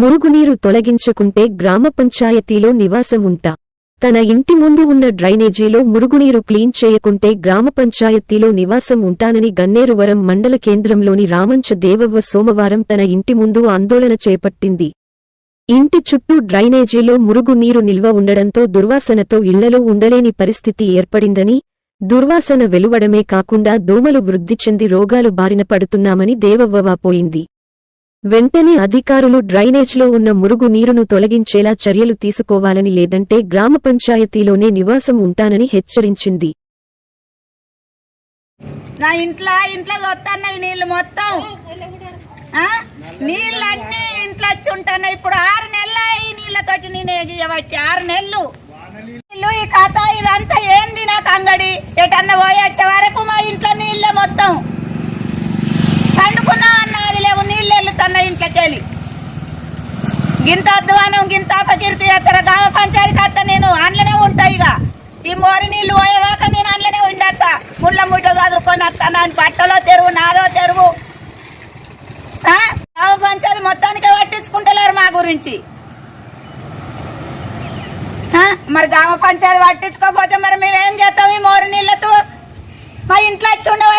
మురుగునీరు తొలగించకుంటే గ్రామ పంచాయతీలో నివాసం ఉంటా. తన ఇంటి ముందు ఉన్న డ్రైనేజీలో మురుగునీరు క్లీన్ చేయకుంటే గ్రామ పంచాయతీలో నివాసం ఉంటానని గన్నేరువరం మండల కేంద్రంలోని రామంచ దేవవ్వ సోమవారం తన ఇంటి ముందు ఆందోళన చేపట్టింది. ఇంటి చుట్టూ డ్రైనేజీలో మురుగునీరు నిల్వ ఉండడంతో దుర్వాసనతో ఇళ్ళలో ఉండలేని పరిస్థితి ఏర్పడిందని దుర్వాసన వెలువడమే కాకుండా దోమలు వృద్ధి చెంది రోగాలు బారిన పడుతున్నామని దేవవ్వ వాపోయింది. వెంటనే అధికారులు డ్రైనేజ్లో ఉన్న మురుగు నీరును తొలగించేలా చర్యలు తీసుకోవాలని లేదంటే గ్రామ పంచాయతీలోనే నివాసం ఉంటానని హెచ్చరించింది. నా ఇంట్లో ఇంట్లో వస్తున్నాయి నీళ్ళు మొత్తం. ఆ? నీళ్ళన్నీ ఇంట్లో వచ్చి ఉంటున్నాయి ఇప్పుడు ఆరు నెలలు ఈ నీళ్ళతోటి నేను ఎగియబట్టి ఆరు నెలలు. నీళ్ళు ఈ కథ ఇదంతా ఏంది నాకు అంగడి ఎటన్నా పోయి వరకు మా ఇంట్లో నీళ్ళే మొత్తం. చేయాలి గింత అధ్వానం గింత అపకీర్తి చేస్తారు గ్రామ పంచాయతీ అత్త నేను అందులోనే ఉంటాయి ఇక ఈ మోరి నీళ్ళు పోయేదాకా నేను అందులోనే ఉండేస్తా ముళ్ళ ముట్ట చదువుకొని వస్తా నా పట్టలో తెరువు నాదో తెరువు గ్రామ పంచాయతీ మొత్తానికే పట్టించుకుంటలేరు మా గురించి మరి గ్రామ పంచాయతీ పట్టించుకోకపోతే మరి మేమేం చేస్తాం ఈ మోరి నీళ్ళతో మా ఇంట్లో వచ్చి ఉండబట్టే